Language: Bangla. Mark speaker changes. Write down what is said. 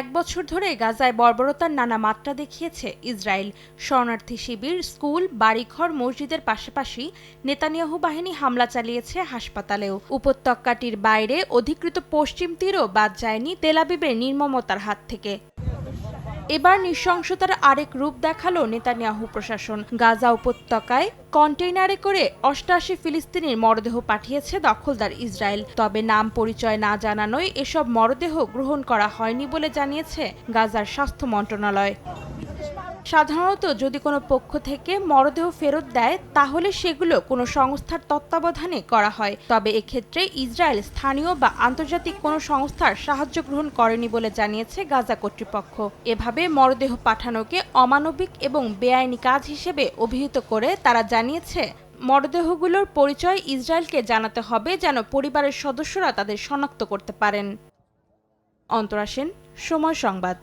Speaker 1: এক বছর ধরে গাজায় বর্বরতার নানা মাত্রা দেখিয়েছে ইসরায়েল। শরণার্থী শিবির, স্কুল, বাড়িঘর, মসজিদের পাশাপাশি নেতানিয়াহু বাহিনী হামলা চালিয়েছে হাসপাতালেও। উপত্যকাটির বাইরে অধিকৃত পশ্চিম তীরও বাদ যায়নি তেলাবিবের নির্মমতার হাত থেকে। এবার নৃশংসতার আরেক রূপ দেখাল নেতানিয়াহু প্রশাসন। গাজা উপত্যকায় কন্টেইনারে করে অষ্টাশি ফিলিস্তিনির মরদেহ পাঠিয়েছে দখলদার ইসরায়েল। তবে নাম পরিচয় না জানানোয় এসব মরদেহ গ্রহণ করা হয়নি বলে জানিয়েছে গাজার স্বাস্থ্য মন্ত্রণালয়। সাধারণত যদি কোনো পক্ষ থেকে মরদেহ ফেরত দেয়, তাহলে সেগুলো কোনো সংস্থার তত্ত্বাবধানে করা হয়। তবে এক্ষেত্রে ইসরায়েল স্থানীয় বা আন্তর্জাতিক কোনো সংস্থার সাহায্য গ্রহণ করেনি বলে জানিয়েছে গাজা কর্তৃপক্ষ। এভাবে মরদেহ পাঠানোকে অমানবিক এবং বেআইনি কাজ হিসেবে অভিহিত করে তারা জানিয়েছে, মরদেহগুলোর পরিচয় ইসরায়েলকে জানাতে হবে যেন পরিবারের সদস্যরা তাদের শনাক্ত করতে পারেন। অন্তরা সেন সময় সংবাদ।